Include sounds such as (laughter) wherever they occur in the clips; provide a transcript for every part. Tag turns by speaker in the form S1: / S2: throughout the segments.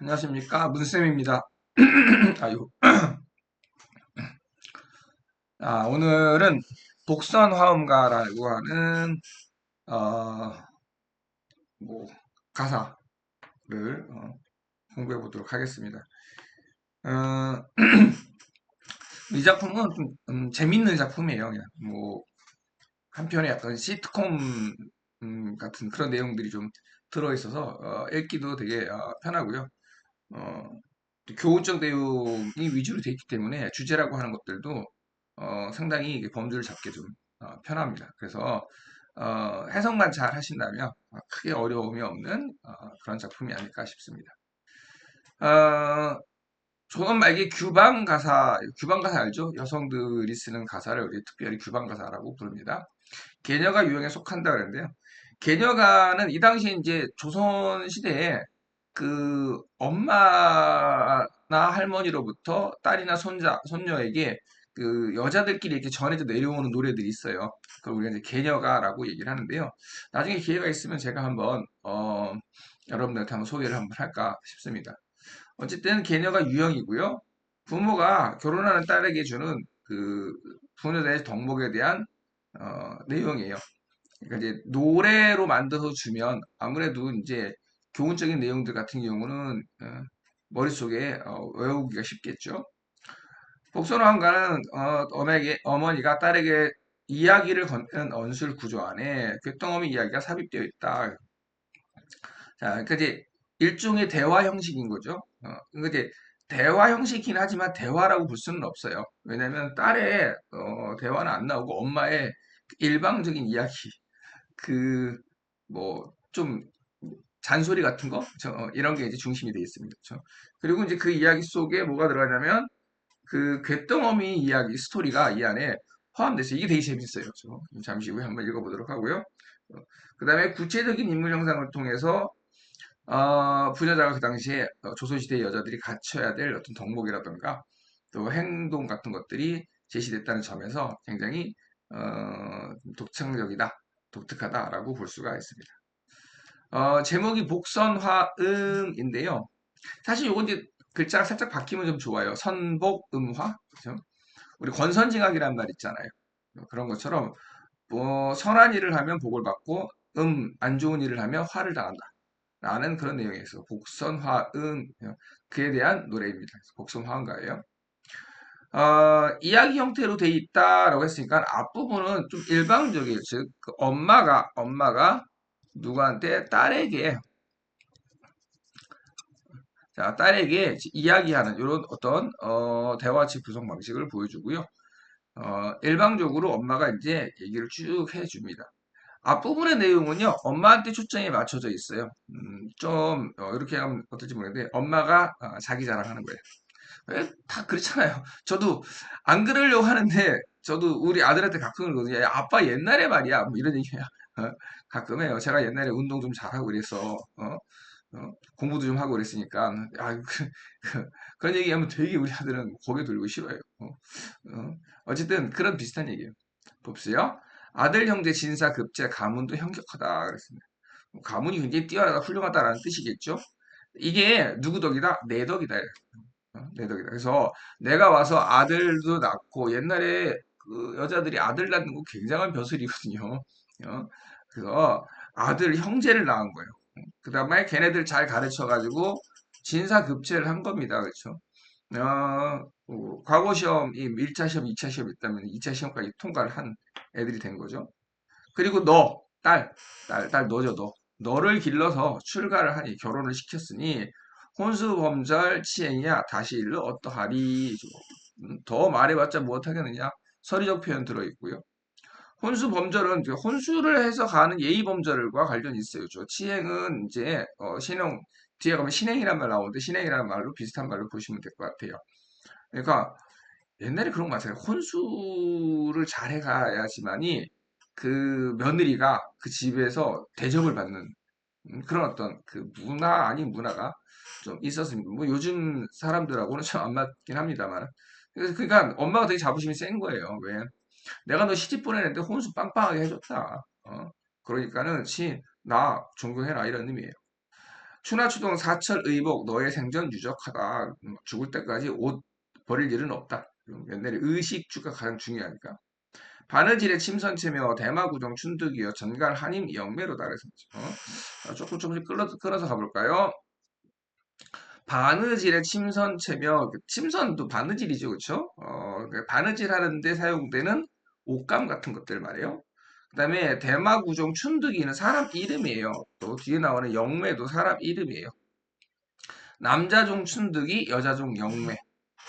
S1: 안녕하십니까 문쌤입니다. (clears throat) 아유. (clears throat) 아, 오늘은 복선 화음가라고 하는 어, 뭐 가사를 어, 공부해 보도록 하겠습니다. 어, (clears throat) 이 작품은 좀 음, 재밌는 작품이에요. 그냥 뭐 한편에 약간 시트콤 음, 같은 그런 내용들이 좀 들어 있어서 어, 읽기도 되게 어, 편하고요. 어, 교훈적 내용이 위주로 되어 있기 때문에 주제라고 하는 것들도 어, 상당히 범주를 잡기 좀 어, 편합니다. 그래서 어, 해석만 잘 하신다면 어, 크게 어려움이 없는 어, 그런 작품이 아닐까 싶습니다. 어, 조선 말기 규방 가사, 규방 가사 알죠? 여성들이 쓰는 가사를 우리 특별히 규방 가사라고 부릅니다. 개녀가 유형에 속한다 그랬는데요. 개녀가는 이 당시 이제 조선 시대에 그 엄마나 할머니로부터 딸이나 손자, 손녀에게 그 여자들끼리 이렇게 전해져 내려오는 노래들이 있어요. 그걸 우리가 이제 개녀가라고 얘기를 하는데요. 나중에 기회가 있으면 제가 한번 어, 여러분들한테 한번 소개를 한번 할까 싶습니다. 어쨌든 개녀가 유형이고요. 부모가 결혼하는 딸에게 주는 그 부녀자의 덕목에 대한 어, 내용이에요. 그러니까 이제 노래로 만들어서 주면 아무래도 이제 교훈적인 내용들 같은 경우는 어, 머릿속에 어, 외우기가 쉽겠죠. 복선왕가는 어, 어머니에게, 어머니가 딸에게 이야기를 건네는 언술 구조 안에 괴똥어미 이야기가 삽입되어 있다. 자, 이제 일종의 대화 형식인 거죠. 어, 이제 대화 형식이긴 하지만 대화라고 볼 수는 없어요. 왜냐하면 딸의 어, 대화는 안 나오고 엄마의 일방적인 이야기, 그 뭐 좀 잔소리 같은 거 저, 어, 이런 게 이제 중심이 되어 있습니다. 그렇죠? 그리고 이제 그 이야기 속에 뭐가 들어가냐면 그 괴똥어미 이야기 스토리가 이 안에 포함돼서 이게 되게 재밌어요. 그렇죠? 잠시 후에 한번 읽어보도록 하고요. 그 다음에 구체적인 인물 형상을 통해서 어, 부녀자가 그 당시에 어, 조선시대 여자들이 갖춰야 될 어떤 덕목이라던가 또 행동 같은 것들이 제시됐다는 점에서 굉장히 어, 독창적이다, 독특하다라고 볼 수가 있습니다. 어, 제목이 복선화음인데요. 사실 요건 이제 글자가 살짝 바뀌면 좀 좋아요. 선복음화, 그죠? 우리 권선징악이란 말 있잖아요. 그런 것처럼 뭐 선한 일을 하면 복을 받고 음, 안 좋은 일을 하면 화를 당한다. 라는 그런 있어. 복선화음 그에 대한 노래입니다. 복선화음가예요. 어, 이야기 형태로 돼 있다라고 했으니까 앞부분은 좀 일방적이에요. 즉그 엄마가 엄마가 누구한테 딸에게 자, 딸에게 이야기하는 이런 어떤 어, 대화식 구성 방식을 보여주고요. 어, 일방적으로 엄마가 이제 얘기를 쭉 해줍니다. 앞부분의 내용은요, 엄마한테 초점이 맞춰져 있어요. 음, 좀, 어, 이렇게 하면 어떨지 모르겠는데, 엄마가 어, 자기 자랑하는 거예요. 왜? 다 그렇잖아요. 저도 안 그러려고 하는데, 저도 우리 아들한테 가끔 그러거든요. 야, 아빠 옛날에 말이야. 뭐 이런 얘기야. 어, 가끔 해요. 제가 옛날에 운동 좀 잘하고 그래서, 어, 어, 공부도 좀 하고 그랬으니까, 아, 그, 그, 런 얘기하면 되게 우리 아들은 고개 돌리고 싫어요. 어, 쨌든 그런 비슷한 얘기예요. 봅시요. 아들 형제 진사 급제 가문도 형격하다 그랬습니다. 뭐 가문이 굉장히 뛰어나다 훌륭하다라는 뜻이겠죠. 이게 누구 덕이다? 내 덕이다. 어? 내 덕이다. 그래서 내가 와서 아들도 낳고 옛날에 그 여자들이 아들 낳는 거 굉장한 벼슬이거든요. 어? 그래서 아들 형제를 낳은 거예요. 그 다음에 걔네들 잘 가르쳐가지고 진사급제를 한 겁니다. 그렇죠? 어, 어, 과거 시험, 이 1차 시험, 2차 시험 있다면 2차 시험까지 통과를 한 애들이 된 거죠. 그리고 너, 딸, 딸, 딸 너죠, 너. 너를 길러서 출가를 하니 결혼을 시켰으니 혼수범절 치행이야 다시 일러 어떠하리 음, 더 말해봤자 무엇하겠느냐 서리적 표현 들어있고요 혼수 범절은 혼수를 해서 가는 예의 범절과 관련이 있어요 치행은 이제 어, 신용 뒤에 가면 신행이란 말 나오는데 신행이라는 말로 비슷한 말로 보시면 될 것 같아요 그러니까 옛날에 그런 거 맞아요. 혼수를 잘 해가야지만이 그 며느리가 그 집에서 대접을 받는 음, 그런 어떤 그 문화 아닌 문화가 좀 있었습니다. 뭐 요즘 사람들하고는 참 안 맞긴 합니다만. 그러니까 엄마가 되게 자부심이 센 거예요. 왜? 내가 너 시집 보내는데 혼수 빵빵하게 해줬다. 어? 그러니까는 시, 나 존경해라 이런 의미예요. 추나추동 사철 의복 너의 생전 유적하다. 음, 죽을 때까지 옷 버릴 일은 없다. 옛날에 의식주가 가장 중요하니까. 바느질의 침선체며 대마구정 춘득이여 전갈 한임 영매로다 그래서 어? 조금 조금씩 끌어서, 끌어서 가볼까요? 바느질의 침선체며 그 침선도 바느질이죠, 그렇죠? 어, 그 바느질 하는데 사용되는 옷감 같은 것들 말이에요. 그 다음에 대마구종 춘득이는 사람 이름이에요. 또 뒤에 나오는 영매도 사람 이름이에요. 남자종 춘득이, 여자종 영매.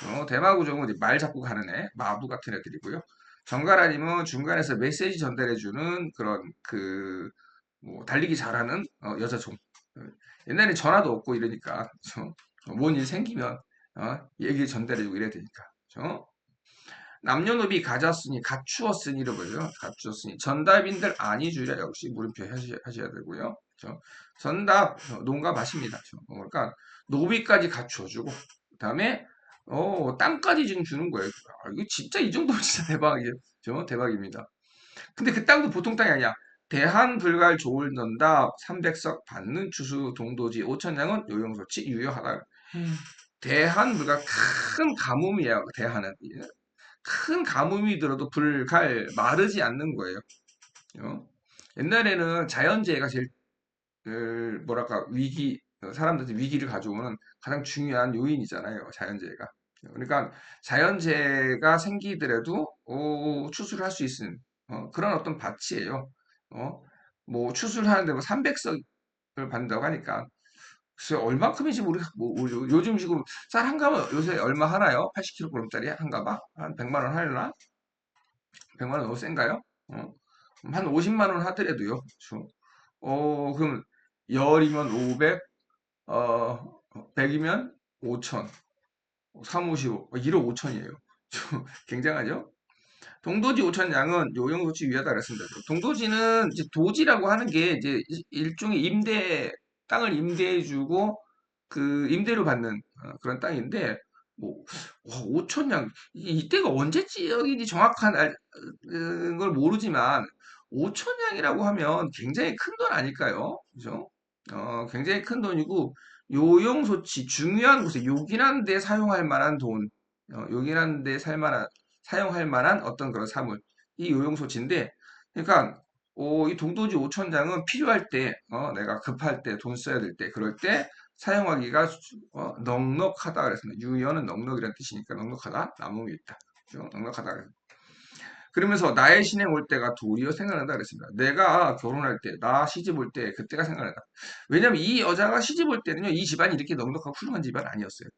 S1: 어, 대마구종은 말 잡고 가는 애, 마부 같은 애들이고요. 정가라님은 중간에서 메시지 전달해주는 그런 그, 뭐, 달리기 잘하는 어, 여자종. 어, 옛날에 전화도 없고 이러니까, 뭔 일 생기면, 어, 얘기 전달해주고 이래야 되니까. 그렇죠? 남녀노비 가졌으니 갖추었으니로 보죠. 갖추었으니 전답인들 아니 주랴 역시 물음표 하셔야, 되고요. 그렇죠? 전답 농가 밭입니다. 그렇죠? 그러니까 노비까지 갖추어주고 그다음에 어 땅까지 지금 주는 거예요. 아, 이거 진짜 이 정도면 진짜 대박이에요. 그렇죠? 대박입니다. 근데 그 땅도 보통 땅이 아니야. 대한 불갈 조을 넌답 300석 받는 추수 동도지 5천냥은 요용소치 유효하다.
S2: 음.
S1: 대한 불갈 큰 가뭄이에요. 대한은 큰 가뭄이 들어도 불갈 마르지 않는 거예요. 어? 옛날에는 자연재해가 제일 그, 뭐랄까 위기 사람들한테 위기를 가져오는 가장 중요한 요인이잖아요. 자연재해가. 그러니까 자연재해가 생기더라도 어, 추수를 할 수 있는 어, 그런 어떤 밭이에요. 어? 뭐 추수를 하는데 뭐 300석을 받는다고 하니까 글쎄 얼마큼인지 모르 뭐, 뭐, 요즘 지금 쌀 한 가마 요새 얼마 하나요? 80kg짜리 한 가마 한 100만 원 하려나? 100만 원 너무 센가요? 어? 한 50만 원 하더라도요. 어 그럼 열이면 500, 어 100이면 5천, 3, 55, 1억 5천이에요. 굉장하죠? 동도지 5천 양은 요용소치 위하다 그랬습니다. 동도지는 이제 도지라고 하는 게 이제 일종의 임대 땅을 임대해주고 그 임대료 받는 어, 그런 땅인데 뭐 5천 양 이때가 언제 지역인지 정확한 알, 어, 걸 모르지만 5천 양이라고 하면 굉장히 큰 돈 아닐까요? 그죠? 어, 굉장히 큰 돈이고 요용 소치 중요한 곳에 요긴한 데 사용할 만한 돈, 어, 요긴한 데 살만한 사용할 만한 어떤 그런 사물 이 요용 소치인데 그러니까 어, 이 동도지 5천장은 필요할 때, 어, 내가 급할 때, 돈 써야 될 때, 그럴 때 사용하기가 어, 넉넉하다 그랬습니다. 유연은 넉넉이라는 뜻이니까 넉넉하다, 남음이 있다. 그죠? 넉넉하다 그랬습니다. 그러면서 나의 신행 올 때가 도리어 생각난다 그랬습니다. 내가 결혼할 때, 나 시집 올 때, 그때가 생각난다. 왜냐면 이 여자가 시집 올 때는요, 이 집안이 이렇게 넉넉하고 훌륭한 집안 아니었어요.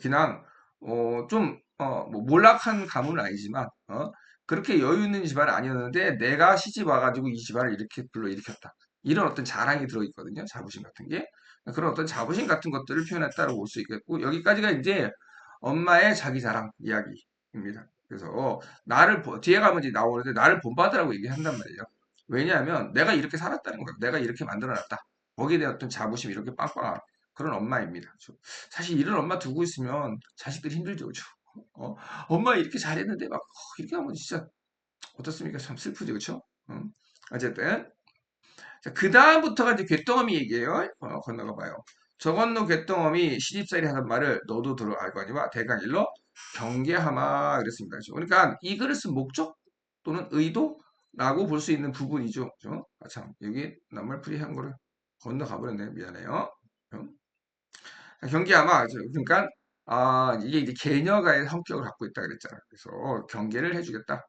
S1: 그냥, 어, 좀, 어, 뭐 몰락한 가문은 아니지만, 어, 그렇게 여유 있는 집안은 아니었는데 내가 시집 와가지고 이 집안을 이렇게 불러일으켰다. 이런 어떤 자랑이 들어있거든요. 자부심 같은 게. 그런 어떤 자부심 같은 것들을 표현했다고 볼 수 있겠고 여기까지가 이제 엄마의 자기 자랑 이야기입니다. 그래서 어, 나를 뒤에 가면 이제 나오는데 나를 본받으라고 얘기한단 말이에요. 왜냐하면 내가 이렇게 살았다는 거예요. 내가 이렇게 만들어놨다. 거기에 대한 어떤 자부심 이렇게 빵빵한 그런 엄마입니다. 사실 이런 엄마 두고 있으면 자식들이 힘들죠. 그렇죠? 어, 엄마 이렇게 잘했는데 막 어, 이렇게 하면 진짜 어떻습니까? 참 슬프죠, 그렇죠? 음. 어쨌든 그 다음부터가 이제 괴덩어미 얘기예요. 어, 건너가 봐요. 저 건너 괴덩어미 시집살이 하는 말을 너도 들어 알거니와 대강일로 경계하마 그랬습니다. 그러니까 이 글을 쓴 목적 또는 의도라고 볼 수 있는 부분이죠. 그렇죠? 아, 참 여기 낱말풀이 한 거를 건너가 버렸네. 미안해요. 음. 경계하마 그러니까 아, 이게 이제 개녀가의 성격을 갖고 있다 그랬잖아. 그래서 경계를 해주겠다.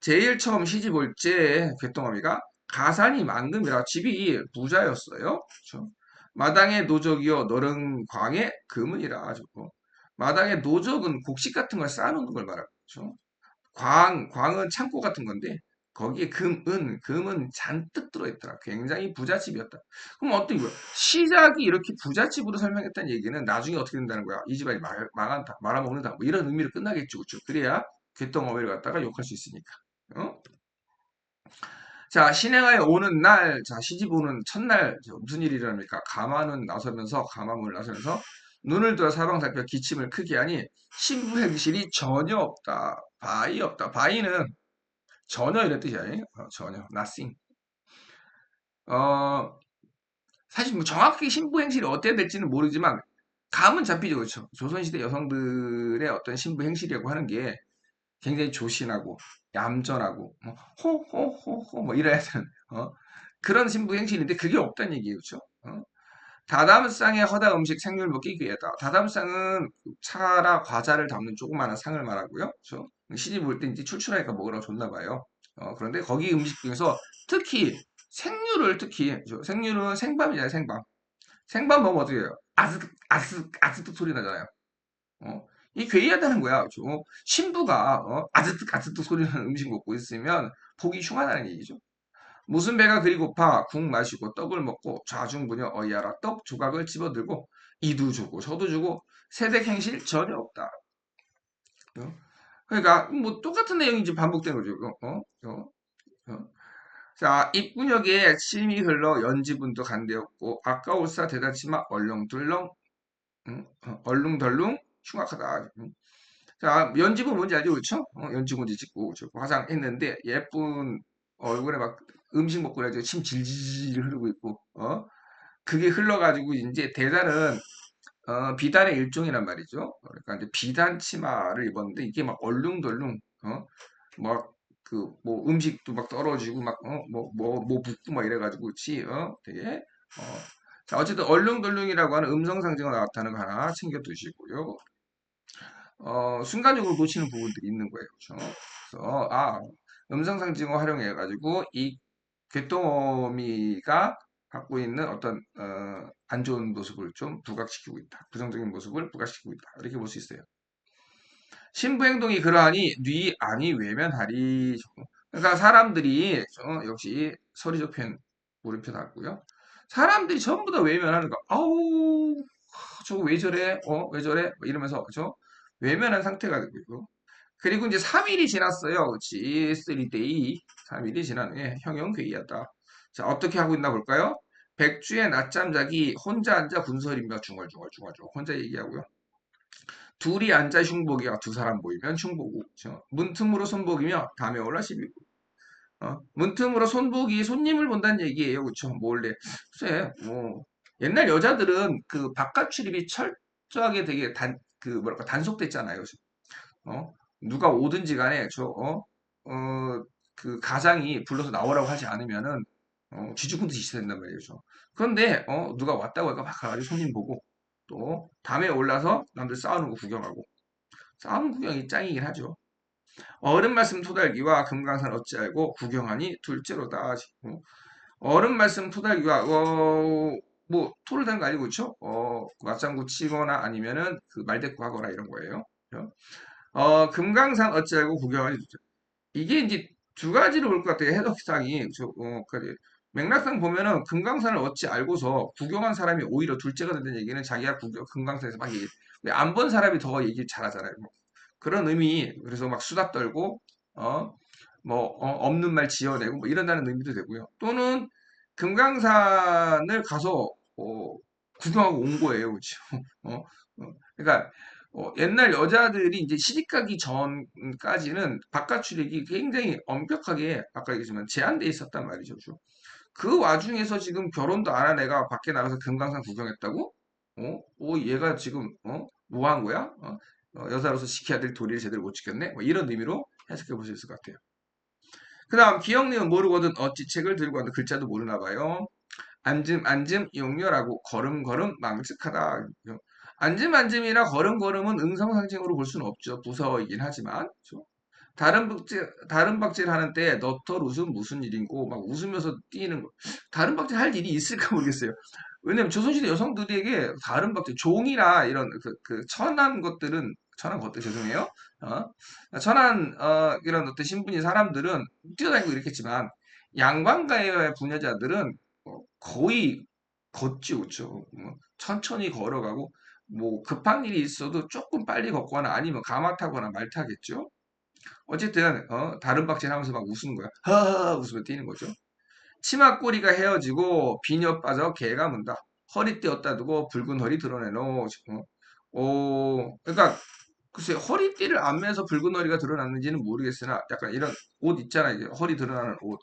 S1: 제일 처음 시집 올때 괴동어미가 가산이 만금이라 집이 부자였어요. 그렇죠? 마당의 노적이요 너른 광의 금은이라 하고 마당의 노적은 곡식 같은 걸 쌓아놓는 걸 말하고? 광 광은 창고 같은 건데 거기에 금 은, 금은 잔뜩 들어있더라. 굉장히 부잣집이었다. 그럼 어떤 거야? 시작이 이렇게 부잣집으로 설명했다는 얘기는 나중에 어떻게 된다는 거야? 이 집안이 말, 망한다, 말아먹는다. 뭐 이런 의미로 끝나겠죠. 그렇죠? 그래야 괴똥 어미를 갖다가 욕할 수 있으니까. 어? 자, 신행하에 오는 날, 자, 시집 오는 첫날, 무슨 일이 일어납니까? 가마는 나서면서, 가마문을 나서면서, 눈을 들어 사방 살펴 기침을 크게 하니, 신부의 기실이 전혀 없다. 바위 없다. 바위는 전혀 이런 뜻이 아니에요. 어, 전혀. nothing. 어, 사실 뭐 정확히 신부 행실이 어때야 될지는 모르지만 감은 잡히죠, 그렇죠? 조선시대 여성들의 어떤 신부 행실이라고 하는 게 굉장히 조신하고 얌전하고 뭐 호호호호 뭐 이래야 되는 어? 그런 신부 행실인데 그게 없다는 얘기예요, 그렇죠? 어? 다담상의 허다 음식 생률 먹기 귀하다. 다담상은 차라 과자를 담는 조그마한 상을 말하고요. 그렇죠? 시집 올 때 이제 출출하니까 먹으라고 줬나 봐요. 어, 그런데 거기 음식 중에서 특히 생류를 특히? 생류는 생밤이잖아요, 생밤. 생밤 먹으면 어떻게 해요? 아스득 아스득 아스득 소리 나잖아요. 어? 이 괴이하다는 거야. 그렇죠? 신부가 어? 아스득 아스득 소리 나는 음식 먹고 있으면 복이 흉하다는 얘기죠. 무슨 배가 그리 고파 국 마시고 떡을 먹고 좌중부녀 어이하라 떡 조각을 집어들고 이도 주고 저도 주고 세댁 행실 전혀 없다. 어? 그러니까 뭐 똑같은 내용이 이제 반복된 거죠. 어? 어? 어? 자, 입구역에 침이 흘러 연지분도 간대었고 아까울사 대다치마 얼렁들렁 응? 어, 얼룽덜룽 흉악하다. 응? 자, 연지분 뭔지 알죠? 그렇죠? 어, 연지군지 찍고? 화장했는데 예쁜 얼굴에 막 음식 먹고 그래가지고 침 질질 흐르고 있고 어? 그게 흘러가지고 이제 대단은 어, 비단의 일종이란 말이죠. 그러니까 이제 비단 치마를 입었는데 이게 막 얼룽덜룽 어? 막그 뭐 음식도 막 떨어지고 막 어? 뭐뭐뭐 붓고 막 이래가지고 그치 어? 되게 어. 자 어쨌든 얼룽덜룽이라고 하는 음성 상징어 나왔다는 거 하나 챙겨 두시고요. 어, 순간적으로 놓치는 부분들이 있는 거예요. 그렇죠? 그래서 아 음성 상징어 활용해 가지고 이 괴토미가 갖고 있는 어떤 어, 안 좋은 모습을 좀 부각시키고 있다. 부정적인 모습을 부각시키고 있다. 이렇게 볼 수 있어요. 신부 행동이 그러하니 뉘 아니 외면하리. 그러니까 사람들이 어, 역시 서리적 표현 물음표 나왔고요. 사람들이 전부 다 외면하는 거. 아우 저거 왜 저래? 어, 왜 저래? 뭐 이러면서 그죠? 외면한 상태가 되고 있고. 그리고 이제 3일이 지났어요. 그렇지. 3day. 3일이 지난 후에 형용 괴이하다. 자, 어떻게 하고 있나 볼까요? 백주의 낮잠 자기 혼자 앉아 군설이며 중얼중얼중얼중얼 혼자 얘기하고요. 둘이 앉아 흉복이야. 두 사람 흉보고. 그렇죠? 문틈으로 손복이며 담에 올라 시비고. 어? 문틈으로 손복이 손님을 본다는 얘기예요. 그렇죠? 몰래. 글쎄, 뭐 옛날 여자들은 그 바깥 출입이 철저하게 되게 단, 그 뭐랄까 단속됐잖아요. 어? 누가 오든지 간에 저, 어? 어, 그 가장이 불러서 나오라고 하지 않으면은 어, 쥐죽은 듯이 있어야 된단 말이죠. 그런데 어, 누가 왔다고 해가 막 가가지고 손님 보고 또 담에 올라서 남들 싸우는 거 구경하고 싸우는 구경이 짱이긴 하죠. 어른 말씀 토달기와 금강산 어찌 알고 구경하니 둘째로다. 어? 어른 말씀 토달기와 어, 뭐 토를 댄거 아니고 그렇죠? 어, 맞장구 치거나 아니면은 그 말대꾸 하거나 이런 거예요. 어, 금강산 어찌 알고 구경하니 둘째. 이게 이제 두 가지로 볼것 같아요. 해석상이 저, 어, 그 맥락상 보면은 금강산을 어찌 알고서 구경한 사람이 오히려 둘째가 된다는 얘기는 자기가 구경, 금강산에서 막 얘기, 안 본 사람이 더 얘기 잘하잖아요. 뭐. 그런 의미, 그래서 막 수다 떨고, 어, 뭐, 어, 없는 말 지어내고, 뭐 이런다는 의미도 되고요. 또는 금강산을 가서, 어, 구경하고 온 거예요. 그죠? (laughs) 어, 어, 그러니까, 어, 옛날 여자들이 이제 시집가기 전까지는 바깥 출입이 굉장히 엄격하게 아까 얘기했지만 제한돼 있었단 말이죠. 그죠? 그 와중에서 지금 결혼도 안 한 애가 밖에 나가서 금강산 구경했다고? 어? 어, 얘가 지금, 어? 뭐 한 거야? 어? 어, 여자로서 지켜야 될 도리를 제대로 못 지켰네? 뭐 이런 의미로 해석해 볼 수 있을 것 같아요. 그 다음, 기억님은 모르거든 어찌 책을 들고 왔는데 글자도 모르나 봐요. 앉음, 앉음, 용렬하고 걸음걸음, 망측하다. 앉음, 앉음이나 걸음걸음은 응성상징으로 볼 수는 없죠. 부서이긴 하지만. 그렇죠? 다른 박질, 다른 박질 하는 때 너털 웃음 무슨 일인고 막 웃으면서 뛰는 거. 다른 박질 할 일이 있을까 모르겠어요. 왜냐면 조선시대 여성들에게 다른 박질, 종이나 이런 그, 그 천한 것들은 천한 것들 죄송해요. 어? 천한 어, 이런 어떤 신분이 사람들은 뛰어다니고 이렇겠지만 양반가의 부녀자들은 어, 거의 걷지 그죠 뭐, 천천히 걸어가고 뭐 급한 일이 있어도 조금 빨리 걷거나 아니면 가마 타거나 말 타겠죠. 어쨌든 어, 다른 박질 하면서 막 웃는 거야. 하하 웃으며 뛰는 거죠. 치마 꼬리가 헤어지고 비녀 빠져 개가 문다. 허리띠 었다 두고 붉은 허리 드러내노. 어, 오, 그러니까 글쎄 허리띠를 안 매서 붉은 허리가 드러났는지는 모르겠으나 약간 이런 옷 있잖아 이제 허리 드러나는 옷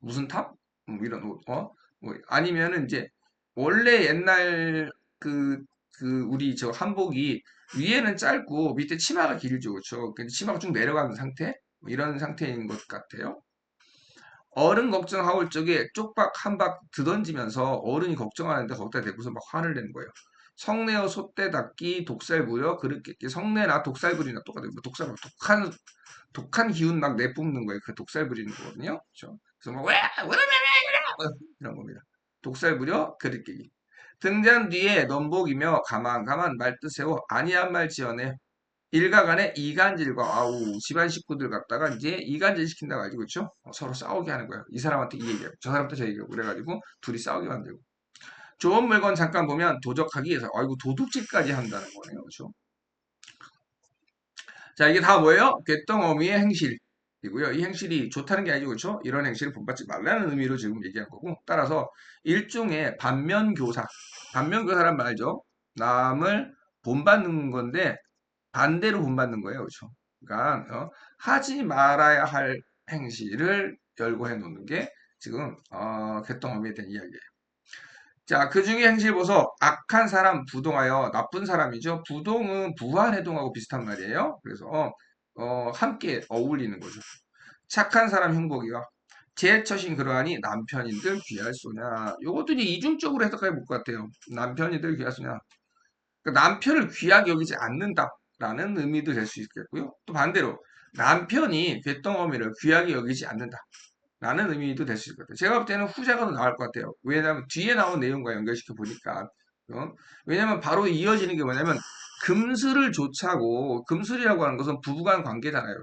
S1: 무슨 탑? 뭐 이런 옷 어? 뭐 아니면은 이제 원래 옛날 그, 그, 우리 저 한복이 위에는 짧고 밑에 치마가 길죠. 그렇죠? 치마가 쭉 내려가는 상태? 뭐 이런 상태인 것 같아요. 어른 걱정하고 올 적에 쪽박 한 박 드던지면서 어른이 걱정하는데 거기다 대고서 막 화를 내는 거예요. 성내어 소떼 닦기 독살 부려 그릇 깨기 성내나 독살 부리나 똑같아요. 뭐 독살 막 독한 독한 기운 막 내뿜는 거예요. 그 독살 부리는 거거든요. 그렇죠? 그래서 막 왜, 왜, 왜, 왜, 왜, 이런 겁니다. 독살 부려 그릇 깨기. 등잔 뒤에 넘복이며 가만 가만 말뜻 세워 아니한 말 지어내 일가간의 이간질과 아우 집안 식구들 갖다가 이제 이간질 시킨다고 가지고 그렇죠? 어, 서로 싸우게 하는 거야. 이 사람한테 이 얘기하고 저 사람한테 저 얘기하고 그래가지고 둘이 싸우게 만들고 좋은 물건 잠깐 보면 도적하기 위해서 아이고 도둑질까지 한다는 거네요. 그렇죠? 자 이게 다 뭐예요? 궤덩어미의 행실 이고요. 이 행실이 좋다는 게 아니고 그렇죠? 이런 행실을 본받지 말라는 의미로 지금 얘기한 거고 따라서 일종의 반면교사 반면교사란 말이죠. 남을 본받는 건데 반대로 본받는 거예요. 그렇죠? 그러니까 어, 하지 말아야 할 행실을 열고해 놓는 게 지금 어, 개똥어미에 대한 이야기예요. 자, 그 중에 행실 보소 악한 사람 부동하여 나쁜 사람이죠. 부동은 부활해동하고 비슷한 말이에요. 그래서 어, 어, 함께 어울리는 거죠. 착한 사람 흉복이가 제처신 그러하니 남편인들 귀할 소냐. 요것들이 이중적으로 해석해 볼 것 같아요. 남편인들 귀할 소냐. 그러니까 남편을 귀하게 여기지 않는다라는 의미도 될 수 있겠고요. 또 반대로 남편이 궤덩어미를 귀하게 여기지 않는다 라는 의미도 될 수 있을 것 같아요. 제가 볼 때는 후자가 더 나을 것 같아요. 왜냐하면 뒤에 나온 내용과 연결시켜 보니까 어? 왜냐하면 바로 이어지는 게 뭐냐면 금슬을 조차고 금슬이라고 하는 것은 부부간 관계잖아요.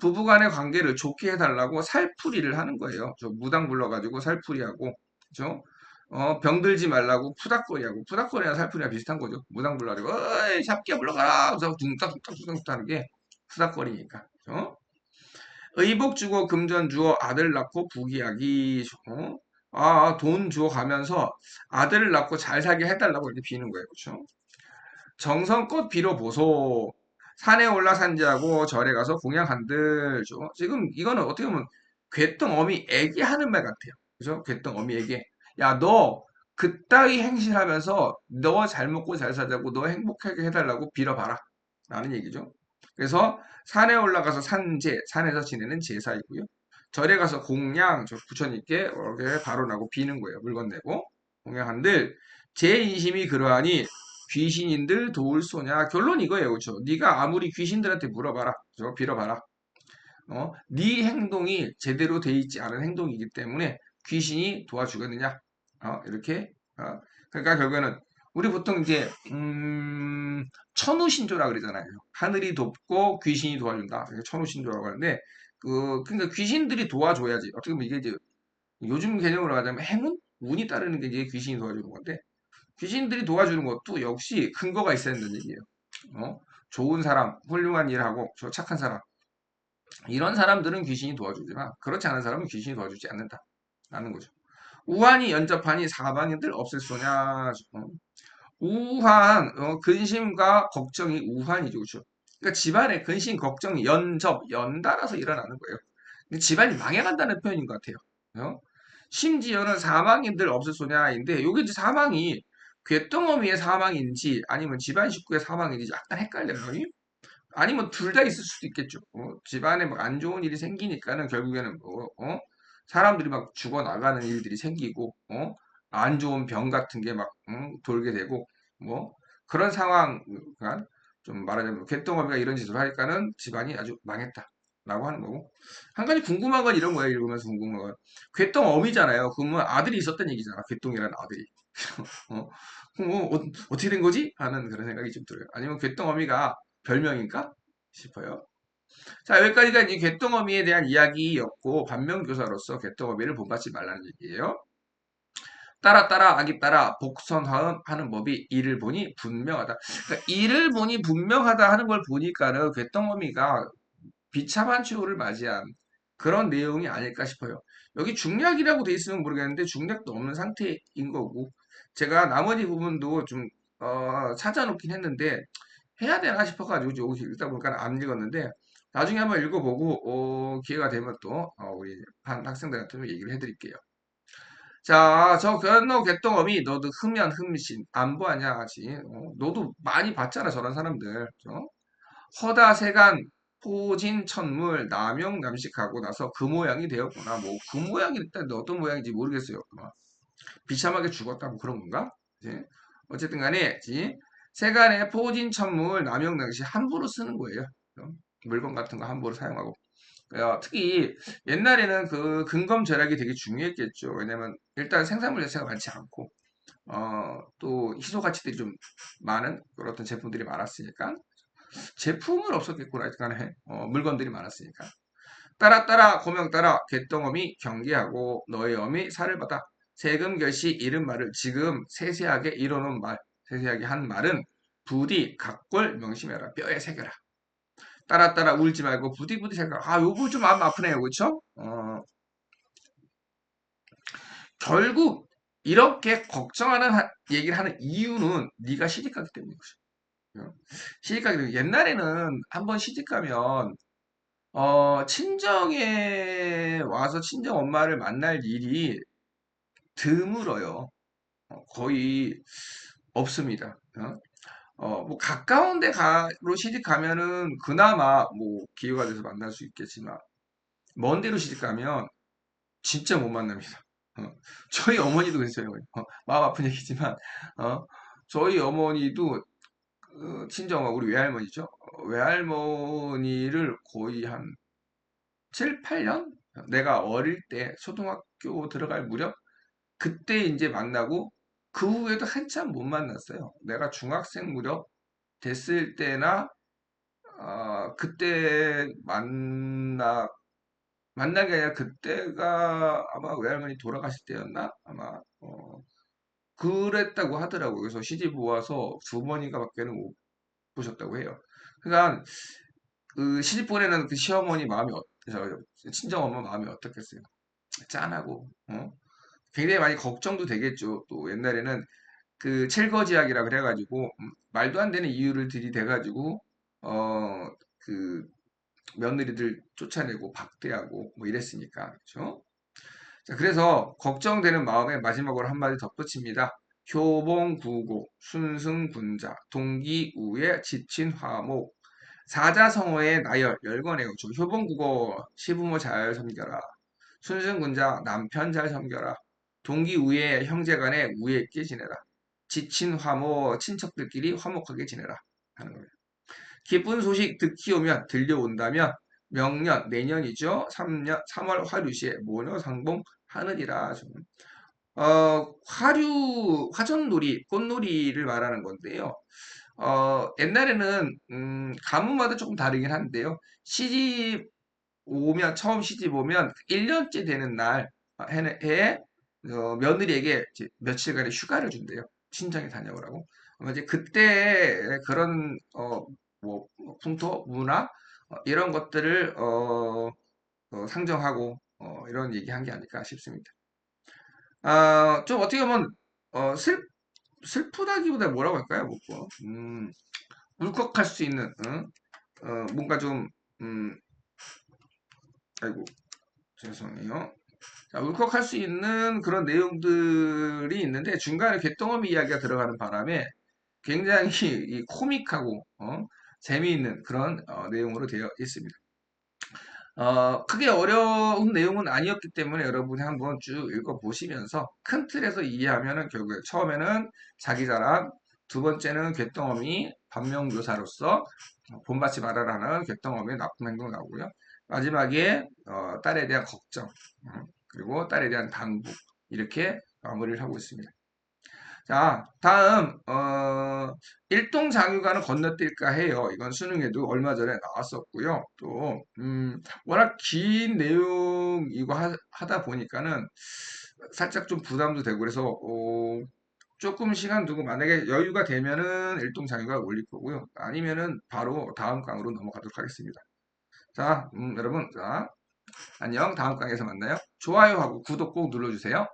S1: 부부간의 관계를 좋게 해달라고 살풀이를 하는 거예요. 저 무당 불러가지고 살풀이하고 그죠? 어, 병들지 말라고 푸닥거리하고 푸닥거리나 살풀이나 비슷한 거죠. 무당 불러가지고 어이 잡게 불러가라 그래서 둥딱둥딱둥딱 하는 게 푸닥거리니까 그죠? 의복 주고 금전 주어 아들 낳고 부귀하기 어? 아, 돈 주어 가면서 아들을 낳고 잘 살게 해달라고 이렇게 비는 거예요. 그렇죠? 정성껏 빌어보소. 산에 올라 산지하고 절에 가서 공양한들. 죠 지금 이거는 어떻게 보면 괴똥 어미 애기 하는 말 같아요. 그죠? 괴똥 어미에게. 야, 너 그따위 행실하면서 너 잘 먹고 잘 살자고 너 행복하게 해달라고 빌어봐라. 라는 얘기죠. 그래서 산에 올라가서 산제, 산에서 지내는 제사이고요. 절에 가서 공양, 저 부처님께 이렇게 발언하고 비는 거예요. 물건 내고. 공양한들, 제 인심이 그러하니 귀신인들 도울 소냐? 결론 이거예요. 그렇죠? 네가 아무리 귀신들한테 물어봐라. 저 빌어봐라. 어? 네 행동이 제대로 돼 있지 않은 행동이기 때문에 귀신이 도와주겠느냐? 어? 이렇게 어? 그러니까 결국에는 우리 보통 이제 음, 천우신조라 그러잖아요. 하늘이 돕고 귀신이 도와준다. 천우신조라고 하는데 그 그러니까 귀신들이 도와줘야지. 어떻게 보면 이게 이제 요즘 개념으로 하자면 행운, 운이 따르는 게 이제 귀신이 도와주는 건데 귀신들이 도와주는 것도 역시 근거가 있어야 된다는 얘기예요. 어? 좋은 사람, 훌륭한 일하고 저 착한 사람 이런 사람들은 귀신이 도와주지만 그렇지 않은 사람은 귀신이 도와주지 않는다. 라는 거죠. 우환이 연접하니 사방인들 없을 소냐? 어? 우환, 어, 근심과 걱정이 우환이죠. 그렇죠? 그러니까 집안에 근심, 걱정이 연접, 연달아서 일어나는 거예요. 집안이 망해간다는 표현인 것 같아요. 어? 심지어는 사망인들 없을 소냐인데 여기 이제 사망이 궤덩어미의 사망인지 아니면 집안 식구의 사망인지 약간 헷갈려요. 아니면 둘 다 있을 수도 있겠죠. 어? 집안에 막 안 좋은 일이 생기니까는 결국에는 뭐, 어? 사람들이 막 죽어 나가는 일들이 생기고, 어? 안 좋은 병 같은 게 막, 응? 돌게 되고, 뭐, 그런 상황, 그러니까 좀 말하자면, 궤덩어미가 이런 짓을 하니까는 집안이 아주 망했다. 라고 하는 거고. 한 가지 궁금한 건 이런 거예요. 읽으면서 궁금한 건. 궤덩어미잖아요. 그러면 아들이 있었던 얘기잖아. 궤덩이라는 아들이. 어? 어, 어, 어 떻게 된 거지? 하는 그런 생각이 좀 들어요. 아니면 궤덩어미가 별명인가 싶어요. 자, 여기까지가 이제 궤덩어미에 대한 이야기였고, 반면교사로서 궤덩어미를 본받지 말라는 얘기예요. 따라 따라 아기 따라 복선화음 하는 법이 이를 보니 분명하다. 그러니까 이를 보니 분명하다 하는 걸 보니까는 궤덩어미가 비참한 최후를 맞이한 그런 내용이 아닐까 싶어요. 여기 중략이라고 돼 있으면 모르겠는데 중략도 없는 상태인 거고 제가 나머지 부분도 좀 어, 찾아놓긴 했는데 해야 되나 싶어가지고 여기 읽다 보니까 안 읽었는데 나중에 한번 읽어보고 어, 기회가 되면 또 어, 우리 한 학생들한테 얘기를 해드릴게요. 자, 저 견노 개똥어미 너도 흠연 흠신 안 보았냐 하지. 어, 너도 많이 봤잖아 저런 사람들. 어? 허다 세간 포진 천물 남용 남식하고 나서 그 모양이 되었구나. 뭐 그 모양이 일단 어떤 모양인지 모르겠어요. 어, 비참하게 죽었다 뭐 그런 건가? 예? 어쨌든 간에 지 세간의 포진 천물 남용 남식 함부로 쓰는 거예요. 어? 물건 같은 거 함부로 사용하고. 어, 특히 옛날에는 그 근검 절약이 되게 중요했겠죠. 왜냐면 일단 생산물 자체가 많지 않고 어, 또 희소 가치들이 좀 많은 그런 어떤 제품들이 많았으니까 제품은 없었겠구나 간에 어, 물건들이 많았으니까 따라 따라 고명 따라 개똥어미 경계하고 너의 어미 살을 받아 세금 결시 이른 말을 지금 세세하게 이뤄놓은 말 세세하게 한 말은 부디 각골 명심해라. 뼈에 새겨라. 따라 따라 울지 말고 부디 부디 생각 아 요거 좀 마음 아프네요. 그쵸? 어, 결국 이렇게 걱정하는 하- 얘기를 하는 이유는 네가 시집가기 때문인 거죠. 시집가기 때문에. 옛날에는 한번 시집가면 어, 친정에 와서 친정 엄마를 만날 일이 드물어요. 어, 거의 없습니다. 어? 어, 뭐 가까운 데 가로 시집 가면은 그나마 뭐 기회가 돼서 만날 수 있겠지만 먼 데로 시집 가면 진짜 못 만납니다. 어, 저희 어머니도 그랬어요. 어, 마음 아픈 얘기지만, 어, 저희 어머니도 어, 친정엄마 우리 외할머니죠. 어, 외할머니를 거의 한 7, 8년? 내가 어릴 때 초등학교 들어갈 무렵 그때 이제 만나고 그 후에도 한참 못 만났어요. 내가 중학생 무렵 됐을 때나 어, 그때 만나 만난 게 아니라 그때가 아마 외할머니 돌아가실 때였나? 아마 어, 그랬다고 하더라고요. 그래서 시집 와서 두 번인가밖에는 못 보셨다고 해요. 그러니까 그 시집 보내는 그 시어머니 마음이 어, 저 친정 엄마 마음이 어떻겠어요? 짠하고 어? 굉장히 많이 걱정도 되겠죠. 또 옛날에는 그 첼거지약이라 그래가지고 음, 말도 안 되는 이유를 들이대가지고 어 그 며느리들 쫓아내고 박대하고 뭐 이랬으니까 그렇죠? 자, 그래서 걱정되는 마음에 마지막으로 한마디 덧붙입니다. 효봉구고 순승군자 동기우에 지친 화목 사자성어의 나열 열거네요. 좀 효봉국어 시부모 잘 섬겨라. 순승군자 남편 잘 섬겨라. 동기우에 형제 간에 우애 있게 지내라. 지친 화모 친척들끼리 화목하게 지내라 하는 겁니다. 기쁜 소식 듣기 오면 들려온다면 명년 내년이죠. 3년 3월 화류시에 모녀 상봉 하느니라. 좀. 어, 화류 화전놀이 꽃놀이를 말하는 건데요. 어, 옛날에는 음, 가문마다 조금 다르긴 한데요. 시집 오면 처음 시집 오면 1년째 되는 날 어, 해, 해 어, 며느리에게 며칠간의 휴가를 준대요. 친정에 다녀오라고. 아마 이제 그때 그런 어, 뭐 풍토, 문화 어, 이런 것들을 어, 어, 상정하고 어, 이런 얘기한 게 아닐까 싶습니다. 아, 좀 어떻게 보면 어, 슬, 슬프다기보다 뭐라고 할까요? 뭐, 뭐, 음, 울컥할 수 있는 응? 어, 뭔가 좀 음, 아이고 죄송해요. 자, 울컥할 수 있는 그런 내용들이 있는데 중간에 개똥어미 이야기가 들어가는 바람에 굉장히 이 코믹하고 어, 재미있는 그런 어, 내용으로 되어 있습니다. 어, 크게 어려운 내용은 아니었기 때문에 여러분이 한번 쭉 읽어보시면서 큰 틀에서 이해하면은 결국에 처음에는 자기 자랑, 두 번째는 개똥어미 반면교사로서 본받지 말아라는 개똥어미의 나쁜 행동 나오고요. 마지막에 어, 딸에 대한 걱정, 음, 그리고 딸에 대한 당부 이렇게 마무리를 하고 있습니다. 자, 다음 어, 일동 장유관을 건너뛸까 해요. 이건 수능에도 얼마 전에 나왔었고요. 또 음, 워낙 긴 내용이고 하, 다 보니까는 살짝 좀 부담도 되고 그래서 어, 조금 시간 두고 만약에 여유가 되면은 일동 장유관 올릴 거고요. 아니면은 바로 다음 강으로 넘어가도록 하겠습니다. 자, 음, 여러분, 자, 안녕. 다음 강에서 만나요. 좋아요하고 구독 꼭 눌러주세요.